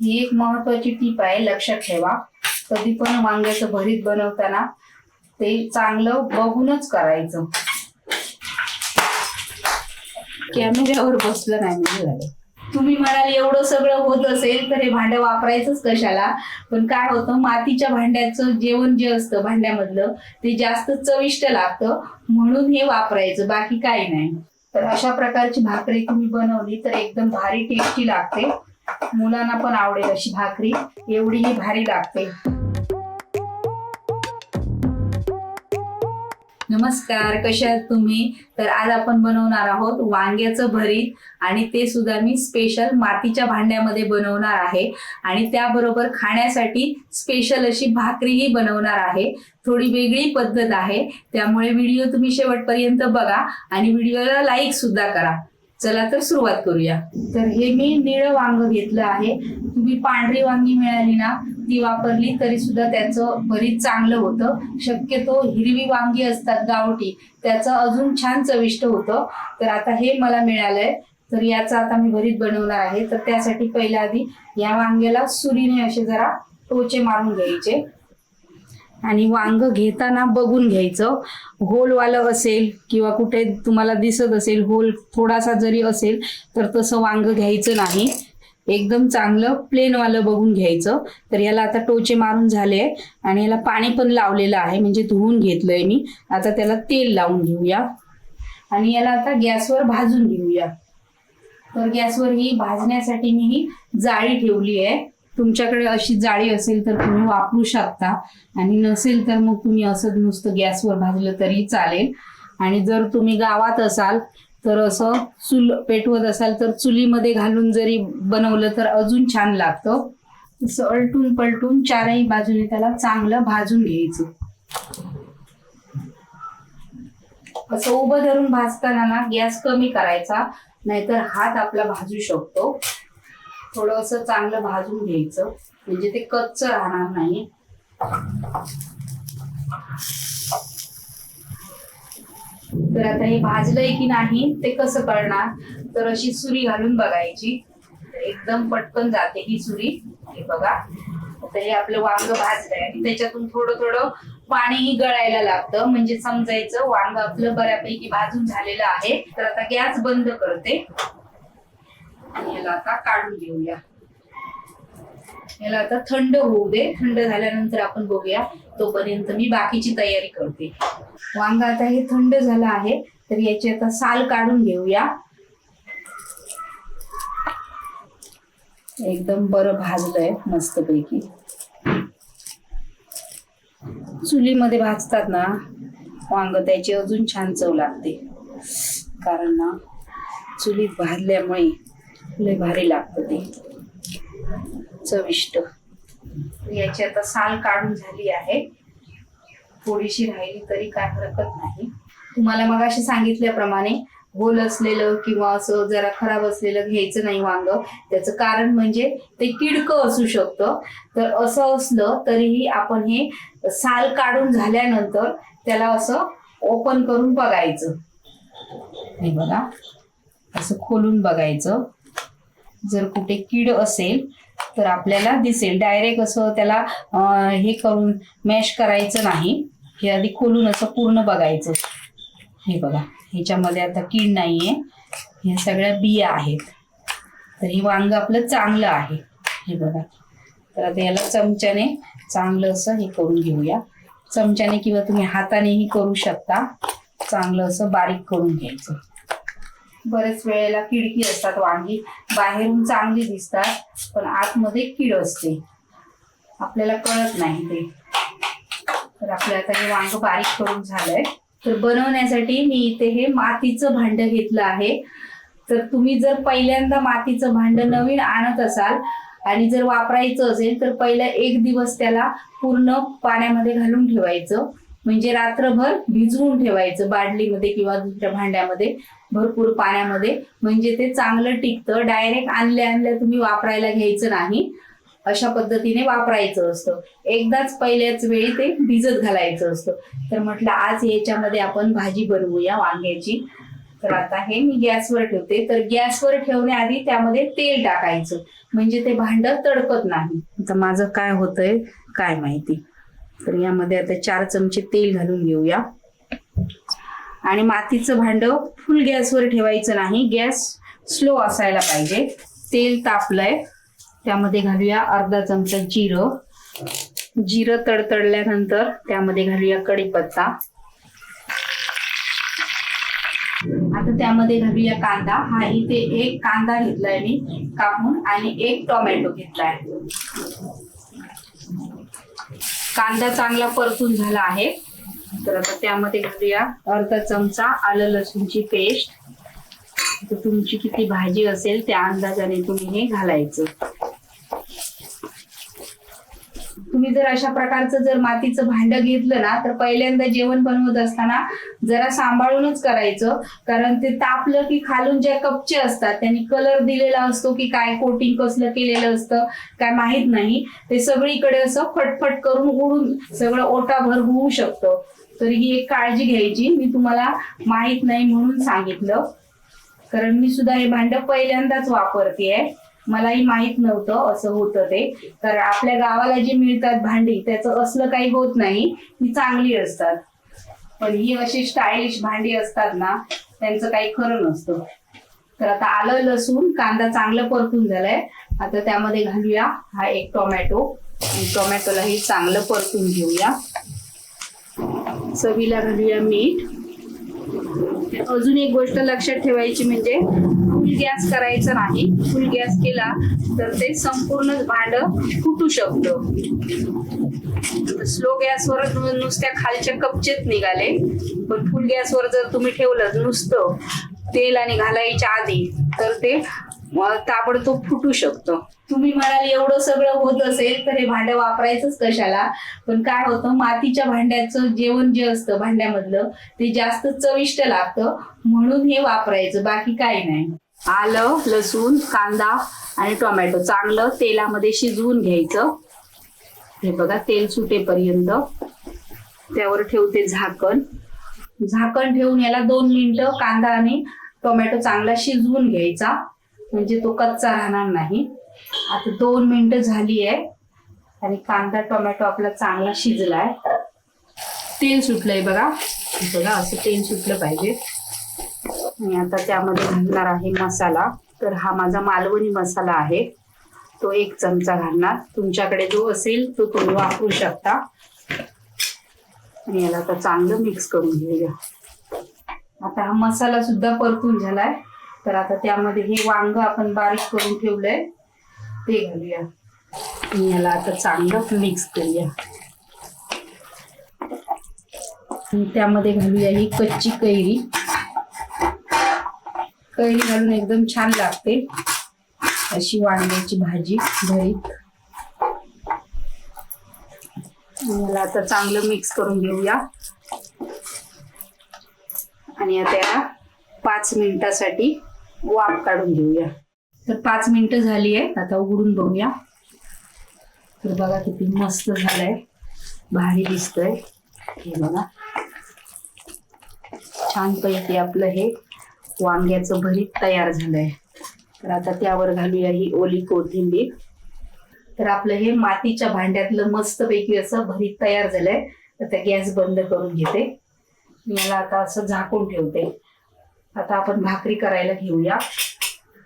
ही एक महत्वाची टीप आहे लक्षात ठेवा. कधी पण वांग्याचं भरीत बनवताना ते चांगलं बघूनच करायचं. कॅमेऱ्यावर बसलं नाही म्हणजे झालं. तुम्ही म्हणाल एवढं सगळं होत असेल तर हे भांडं वापरायचंच कशाला? पण काय होतं मातीच्या भांड्याचं जेवण जे असतं भांड्यामधलं ते जास्त चविष्ट लागतं म्हणून हे वापरायचं बाकी काही नाही. तर अशा प्रकारची भाकरी तुम्ही बनवली तर एकदम भारी टेस्टी लागते. मुलांना पण आवडेल अशी भाकरी. एवढी ही भारी लागते. नमस्कार कशा आहात तुम्ही? तर आज आपण बनवणार आहोत वांग्याचं भरीत आणि ते सुद्धा मी स्पेशल मातीच्या भांड्यामध्ये बनवणार आहे. आणि त्याबरोबर खाण्यासाठी स्पेशल अशी भाकरीही बनवणार आहे. थोडी वेगळी पद्धत आहे. त्यामुळे व्हिडिओ तुम्ही शेवटपर्यंत बघा आणि व्हिडिओला लाईक सुद्धा करा. चला तर सुरुवात करूया. तर हे मी निळं वांग घेतलं आहे. तुम्ही पांढरी वांगी मिळाली ना ती वापरली तरी सुद्धा त्याचं भरीत चांगलं होतं. शक्यतो हिरवी वांगी असतात गावठी त्याचं अजून छान चविष्ट होतं. तर आता हे मला मिळालंय. तर याचं आता मी भरीत बनवणार आहे. तर त्यासाठी पहिल्या आधी या वांग्याला सुरीने असे जरा टोचे मारून घ्यायचे. आणि वांग घेताना बघून घ्यायचं. होलवालं असेल किंवा कुठे तुम्हाला दिसत असेल होल थोडासा जरी असेल तर तसं वांग घ्यायचं नाही. एकदम चांगलं प्लेनवालं बघून घ्यायचं. तर याला आता टोचे मारून झाले आणि याला पाणी पण लावलेलं आहे म्हणजे धुवून घेतलंय मी. आता त्याला तेल लावून घेऊया. आणि याला आता गॅसवर भाजून घेऊया. तर गॅसवर ही भाजण्यासाठी मी ही जाळी ठेवली आहे. तुमच्याकडे अशी जाळी असेल तर तुम्ही वापरू शकता. आणि नसेल तर मग तुम्ही असं नुसतं गॅसवर भाजलं तरी चालेल. आणि जर तुम्ही गावात असाल तर असं चूल पेटवत असाल तर चुलीमध्ये घालून जरी बनवलं तर अजून छान लागतं. असं अलटून पलटून चारही बाजूने त्याला चांगलं भाजून घ्यायचं. असं उभं धरून भाजताना ना गॅस कमी करायचा नाहीतर हात आपला भाजू शकतो. थोडं चांगलं भाजून घ्यायचं. म्हणजे ते कच्च राहणार नाही. तर आता हे भाजलंय की नाही ते कसं कळणार तर अशी सुरी घालून बघायची. एकदम पटकन जाते ही सुरी. हे बघा. आता हे आपलं वांग भाजलंय आणि त्याच्यातून थोडं थोडं पाणीही गळायला लागतं. म्हणजे समजायचं वांग आपलं बऱ्यापैकी भाजून झालेलं आहे. तर आता गॅस बंद करते. आणि याला आता काढून घेऊया. याला आता थंड होऊ दे. थंड झाल्यानंतर आपण बघूया तोपर्यंत मी बाकीची तयारी करते. वांग आता हे थंड झालं आहे तर याची आता साल काढून घेऊया. एकदम बरं भाजलंय मस्तपैकी. चुलीमध्ये भाजतात ना वांग त्याची अजून छान चव लागते. कारण ना चुलीत भाजल्यामुळे लय भारी. लागतं ते. चविष्ट. याची आता साल काढून झाली आहे. थोडीशी राहिली तरी काय हरकत नाही. तुम्हाला मग अशी सांगितल्याप्रमाणे होल असलेलं किंवा असं जरा खराब असलेलं घ्यायचं नाही वांग. त्याचं कारण म्हणजे ते किडकं असू शकतं. तर असं असलं तरीही आपण हे साल काढून झाल्यानंतर त्याला असं ओपन करून बघायचं. हे बघा. असं खोलून बघायचं. जर कुठे कीड असेल तर आपल्याला दिसेल. डायरेक्ट असं त्याला हे करून मॅश करायचं नाही. हे आधी खोलून असं पूर्ण बघायचं. हे बघा ह्याच्यामध्ये आता कीड नाहीये. ह्या सगळ्या बिया आहेत. तर हे वांग आपलं चांगलं आहे. हे बघा. तर आता याला चमच्याने चांगलं असं हे करून घेऊया. चमच्याने किंवा तुम्ही हातानेही करू शकता. चांगलं असं बारीक करून घ्यायचं. बरेच वेळेला किडकी असतात वांगी. बाहेरून चांगली दिसतात पण आतमध्ये कीड असते. आपल्याला कळत नाही ते. तर आपलं आता हे वांग बारीक करून झालंय. तर बनवण्यासाठी मी इथे हे मातीचं भांड घेतलं आहे. तर तुम्ही जर पहिल्यांदा मातीचं भांड नवीन आणत असाल आणि जर वापरायचं असेल तर पहिला एक दिवस त्याला पूर्ण पाण्यामध्ये घालून ठेवायचं. म्हणजे रात्रभर भिजवून ठेवायचं बादलीमध्ये किंवा दुसऱ्या भांड्यामध्ये. भरपूर पाण्यामध्ये. म्हणजे ते चांगलं टिकतं. डायरेक्ट आणल्या आणल्या तुम्ही वापरायला घ्यायचं नाही. अशा पद्धतीने वापरायचं असतं. एकदाच पहिल्याच वेळी ते भिजत घालायचं असतं. तर म्हटलं आज याच्यामध्ये आपण भाजी बनवूया वांग्याची. तर आता हे मी गॅसवर ठेवते. तर गॅसवर ठेवण्याआधी त्यामध्ये तेल टाकायचं. म्हणजे ते भांड तडकत नाही. तर माझं काय होतंय काय माहिती. तर यामध्ये आता चार चमचे तेल घालून घेऊया. आणि मातीचं भांडं फुल गॅसवर ठेवायचं नाही. गॅस स्लो असायला पाहिजे. तेल तापलंय. त्यामध्ये घालूया अर्धा चमचा जिरं. जिरं तडतडल्यानंतर त्यामध्ये घालूया कढीपत्ता. आता त्यामध्ये घालूया कांदा. हा इथे एक कांदा घेतलाय मी कापून आणि एक टोमॅटो घेतलाय. कांदा चांगला परतून झाला आहे. तर आता त्यामध्ये घालूया अर्धा चमचा आलं लसूणची पेस्ट. तुमची किती भाजी असेल त्या अंदाजाने तुम्ही हे घालायचं. तुम्ही जर अशा प्रकारचं जर मातीचं भांड घेतलं ना तर पहिल्यांदा जेवण बनवत असताना जरा सांभाळूनच करायचं. कारण ते तापलं की खालून ज्या कपचे असतात त्यांनी कलर दिलेला असतो की काय कोटिंग कसलं केलेलं असतं काय माहीत नाही. ते सगळीकडे असं फटफट करून उडून सगळं ओटाभर होऊ शकतं. तरी ही एक काळजी घ्यायची. मी तुम्हाला माहीत नाही म्हणून सांगितलं. कारण मी सुद्धा हे भांड पहिल्यांदाच वापरतेय. मलाही माहीत नव्हतं असं होतं ते. कारण आपल्या गावाला जी मिळतात भांडी त्याचं असलं काही होत नाही ही चांगली असतात. पण ही अशी स्टायलिश भांडी असतात ना त्यांचं काही खरं नसतं. तर आता आलं लसूण कांदा चांगलं परतून झालाय. आता त्यामध्ये घालूया हा एक टोमॅटो. टोमॅटोला टोमॅटोलाही चांगलं परतून घेऊया. चवीला घालूया मीठ. अजून एक गोष्ट लक्षात ठेवायची म्हणजे गॅस करायचं नाही. फुल गॅस केला तर ते संपूर्ण भांड फुटू शकतं. स्लो गॅसवर नुसत्या खालच्या कपचेत निघाले. पण फुल गॅसवर जर तुम्ही ठेवलं नुसतं तेल आणि घालायच्या आधी तर ते ताबडतोब फुटू शकतं. तुम्ही म्हणाल एवढं सगळं होत असेल तर हे भांडं वापरायचंच कशाला? पण काय होतं मातीच्या भांड्याचं जेवण जे असतं भांड्यामधलं ते जास्त चविष्ट लागतं. म्हणून हे वापरायचं बाकी काही नाही. आलं लसूण कांदा आणि टोमॅटो. चांगलं तेलामध्ये शिजवून घ्यायचं. हे बघा तेल सुटेपर्यंत. त्यावर ठेवते झाकण. झाकण ठेवून याला दोन मिनिटं कांदा आणि टोमॅटो चांगला शिजवून घ्यायचा. म्हणजे तो कच्चा राहणार नाही. आता दोन मिनिटं झाली आहे. आणि कांदा टोमॅटो आपला चांगला शिजलाय. तेल सुटलंय बघा. बघा असं तेल सुटलं पाहिजे. आणि आता त्यामध्ये घालणार आहे मसाला. तर हा माझा मालवणी मसाला आहे. तो एक चमचा घालणार. तुमच्याकडे जो असेल तो तुम्ही वापरू शकता. आणि याला आता चांगलं मिक्स करून घेऊया. आता हा मसाला सुद्धा परतून झालाय. तर आता त्यामध्ये हे वांग आपण बारीक करून ठेवलंय. ते घालूया. आणि याला आता चांगलं मिक्स करूया. त्यामध्ये घालूया ही कच्ची कैरी. कैरी घालून एकदम छान लागते. अशी वांग्याची भाजी भरीत याला आता चांगलं मिक्स करून घेऊया. आणि आता याला पाच मिनिटासाठी वाफ काढून घेऊया. तर पाच मिनिटं झाली आहे आता उघडून बघूया. तर बघा किती मस्त झालंय. भारी दिसतंय. हे बघा. छानपैकी आपलं हे वांग्याचं भरीत तयार झालंय. तर आता त्यावर घालूया ही ओली कोथिंबीर. तर आपलं हे मातीच्या भांड्यातलं मस्तपैकी असं भरीत तयार झालंय. तर त्या गॅस बंद करून घेते. याला आता असं झाकून ठेवते. आता आपण भाकरी करायला घेऊया.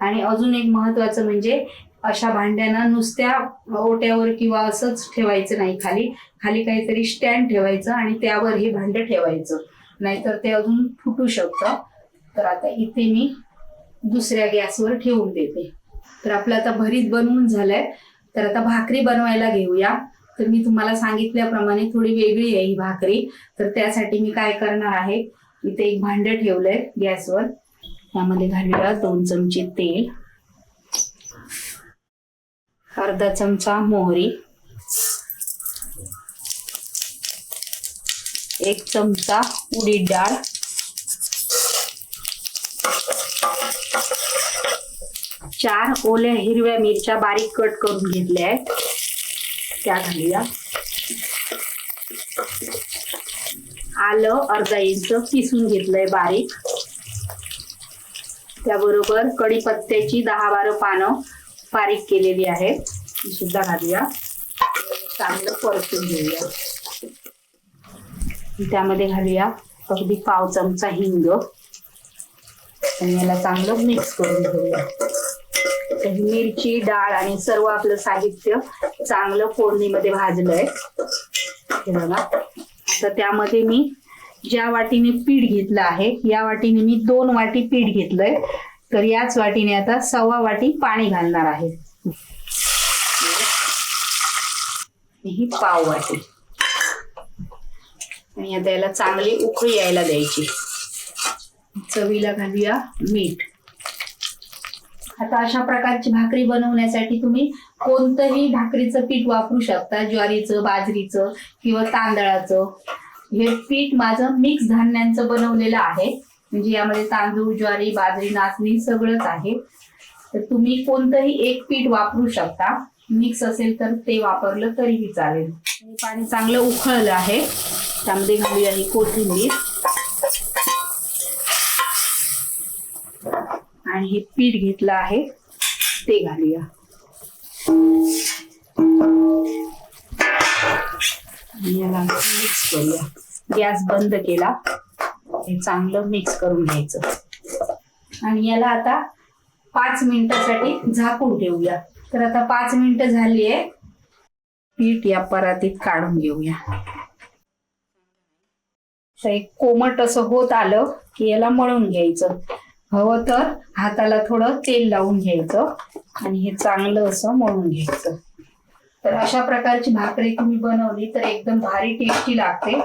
आणि अजून एक महत्वाचं म्हणजे अशा भांड्यांना नुसत्या ओट्यावर किंवा असंच ठेवायचं नाही खाली. खाली काहीतरी स्टँड ठेवायचं आणि त्यावर हे भांडं ठेवायचं. नाहीतर ते अजून फुटू शकतं. तर आता इथे मी दुसऱ्या गॅसवर ठेवून देते. तर आपलं आता भरीत बनवून झालंय. तर आता भाकरी बनवायला घेऊया. तर मी तुम्हाला सांगितल्याप्रमाणे थोडी वेगळी आहे ही भाकरी. तर त्यासाठी मी काय करणार आहे इथे एक भांड ठेवलंय गॅसवर. त्यामध्ये घालूया दोन चमचे तेल. अर्धा चमचा मोहरी. एक चमचा उडीद डाळ. चार ओल्या हिरव्या मिरच्या बारीक कट करून घेतल्या आहेत. त्या घालूया. आलं अर्धा इंच किसून घेतलंय बारीक. त्याबरोबर कढीपत्त्याची दहा बारा पानं बारीक केलेली आहे ती सुद्धा घालूया. चांगलं परतून घेऊया. त्यामध्ये घालूया अगदी पाव चमचा हिंग. आणि याला चांगलं मिक्स करून घेऊया. ही मिरची डाळ आणि सर्व आपलं साहित्य चांगलं फोडणीमध्ये भाजलंय हे बघा. तर त्यामध्ये मी ज्या वाटीने पीठ घेतलं आहे या वाटीने मी दोन वाटी पीठ घेतलंय. तर याच वाटीने आता सव्वा वाटी पाणी घालणार आहे. ही पाव वाटी. आणि आता याला चांगली उकळी यायला द्यायची. चवीला घालूया मीठ. आता अशा प्रकारची भाकरी बनवण्यासाठी तुम्ही कोणतंही भाकरीचं पीठ वापरू शकता ज्वारीचं बाजरीचं किंवा तांदळाचं. हे पीठ माझं मिक्स धान्यांचं बनवलेलं आहे. म्हणजे यामध्ये तांदूळ ज्वारी बाजरी नाचणी सगळंच आहे. तर तुम्ही कोणतंही एक पीठ वापरू शकता. मिक्स असेल तर ते वापरलं तरीही चालेल. पाणी चांगलं उखळलं आहे. त्यामध्ये घालूया ही कोथिंबीर. आणि हे पीठ घेतलं आहे ते घालूया. याला मिक्स करूया. गॅस बंद केला हे चांगलं मिक्स करून घ्यायचं. आणि याला आता पाच मिनिटासाठी झाकून ठेवूया. तर आता पाच मिनिटं झाली आहे. पीठ या परातीत काढून घेऊया. तर एक कोमट असं होत आलं की याला मळून घ्यायचं. हवं तर हाताला थोडं तेल लावून घ्यायचं आणि हे चांगलं असं मळून घ्यायचं. तर अशा प्रकारची भाकरी तुम्ही बनवली तर एकदम भारी टेस्टी लागते.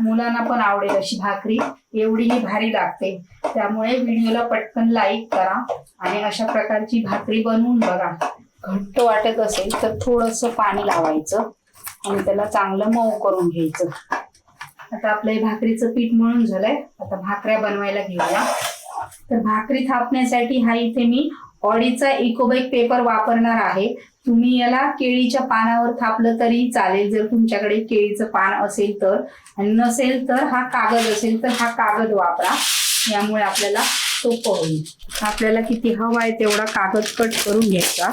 मुलांना पण आवडेल अशी भाकरी. एवढीही भारी लागते. त्यामुळे व्हिडिओला पटकन लाईक करा आणि अशा प्रकारची भाकरी बनवून बघा. घट्ट वाटत असेल तर थोडस पाणी लावायचं आणि त्याला चांगलं मऊ करून घ्यायचं. आता आपलं हे भाकरीचं पीठ मळून झालंय. आता भाकऱ्या बनवायला घेऊया. तर भाकरी थापण्यासाठी हा इथे मी ऑडीचा इकोबाईक पेपर वापरणार आहे. तुम्ही याला केळीच्या पानावर थापलं तरी चालेल. जर तुमच्याकडे केळीचं पान असेल तर आणि नसेल तर हा कागद असेल तर हा कागद वापरा. यामुळे आपल्याला सोपं होईल. आपल्याला किती हवा आहे तेवढा कागद कट करून घ्यायचा.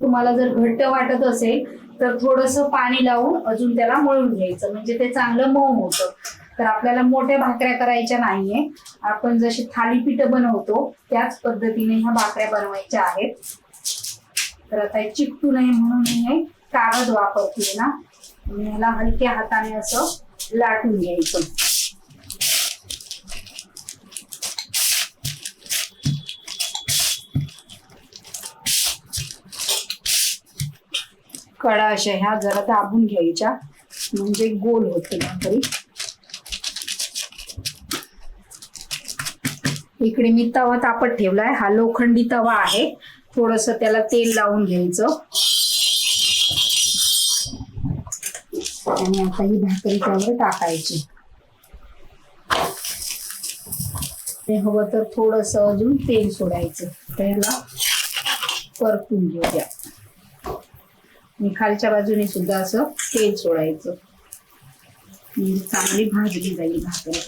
तुम्हाला जर घट्ट वाटत असेल तर थोडस पाणी लावून अजून त्याला मळून घ्यायचं. म्हणजे ते चांगलं मऊ होतं. तर आपल्याला मोठ्या भाकऱ्या करायच्या नाहीये. आपण जशी थालीपीठ बनवतो त्याच पद्धतीने ह्या भाकऱ्या बनवायच्या आहेत. तर आता चिकटू नये म्हणून मी हे कागद वापरते ना. ह्याला हलक्या हाताने असं लाटून घ्यायचं. कडा अशा ह्या जरा दाबून घ्यायच्या. म्हणजे गोल होते तरी. इकडे मी तवा तापत ठेवलाय. हा लोखंडी तवा आहे. थोडस त्याला तेल लावून घ्यायचं. आणि आता ही भाकरी त्यावर टाकायची. ते हवं तर थोडस अजून तेल सोडायचं. त्याला परतून घेऊया. आणि खालच्या बाजूने सुद्धा असं तेल सोडायचं. चांगली भाजली जाईल भाकरी.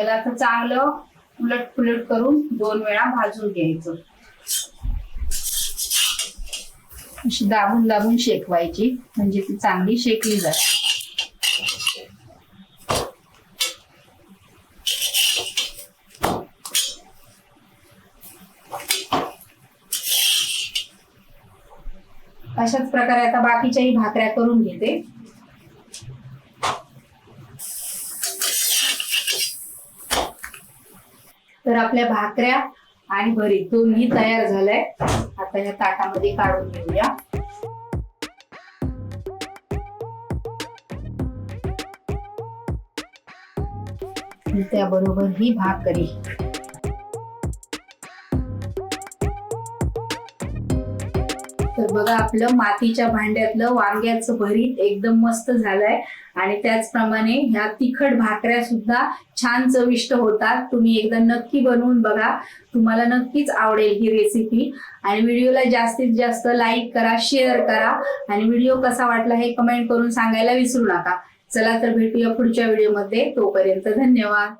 त्याला असं चांगलं उलट पुलट करून दोन वेळा भाजून घ्यायचं. अशी दाबून दाबून शेकवायची म्हणजे ती चांगली शेकली जाते. अशाच प्रकारे आता बाकीच्याही भाकऱ्या करून घेते. तर आपल्या भाकऱ्या आणि भरीत दोन्ही तयार झालंय. आता या ताटामध्ये काढून घेऊया. त्याबरोबर ही भाकरी. तर बघा आपलं मातीच्या भांड्यातलं वांग्याचं भरीत एकदम मस्त झालंय. आणि त्याचप्रमाणे ह्या तिखट भाकऱ्या सुद्धा छान चविष्ट होतात. तुम्ही एकदा नक्की बनवून बघा. तुम्हाला नक्कीच आवडेल ही रेसिपी आणि व्हिडिओला जास्तीत जास्त लाईक करा शेअर करा. आणि व्हिडिओ कसा वाटला हे कमेंट करून सांगायला विसरू नका. चला तर भेटूया पुढच्या व्हिडिओमध्ये तोपर्यंत धन्यवाद.